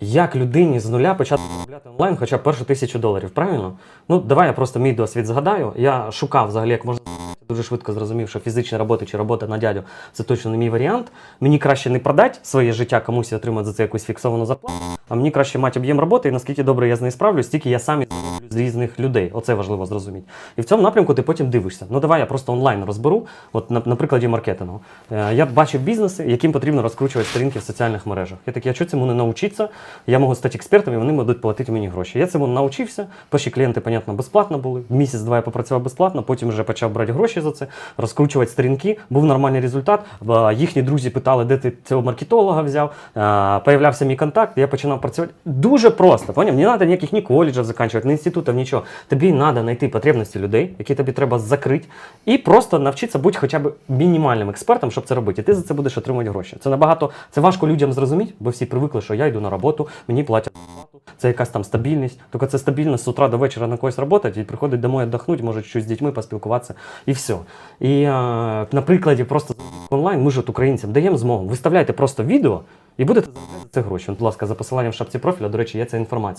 Як людині з нуля почати заробляти онлайн хоча б першу тисячу доларів, правильно? Ну, давай я просто мій досвід згадаю. Я шукав взагалі, як можна дуже швидко зрозумів, що фізична робота чи робота на дядю це точно не мій варіант. Мені краще не продати своє життя комусь і отримати за це якусь фіксовану зарплату, а мені краще мати об'єм роботи, і наскільки добре я з нею справлюсь, стільки я сам і з різних людей. Оце важливо зрозуміти. І в цьому напрямку ти потім дивишся. Ну давай я просто онлайн розберу. От на, на прикладі маркетингу. Е, я бачив бізнеси, яким потрібно розкручувати сторінки в соціальних мережах. Я такий, а що цьому не навчитися? Я можу стати експертом, і вони будуть платити мені гроші. Я цьому навчився. Перші клієнти, понятно, безплатно були. Місяць-два я попрацював безплатно, потім вже почав брати гроші за це, розкручувати сторінки. Був нормальний результат. Їхні друзі питали, де ти цього маркетолога взяв. Е, Появлявся мій контакт, я починав працювати. Дуже просто. Поняв? Не треба ніяких ні коледжів закінчувати, ні інститутів, нічого. Тобі треба знайти потребності людей, які тобі треба закрити, і просто навчитися бути хоча б мінімальним експертом, щоб це робити. І ти за це будеш отримувати гроші. Це набагато це важко людям зрозуміти, бо всі привикли, що я йду на роботу, мені платять це якась там стабільність. Тільки це стабільність з утра до вечора на когось працювати і приходить домой віддохнути, може щось з дітьми поспілкуватися, і все. І е, на прикладі просто онлайн ми ж от українцям даємо змогу. Виставляйте просто відео і будете заробляти за це гроші. Будь ласка, за посиланням в шапці профіля, до речі, є ця інформація.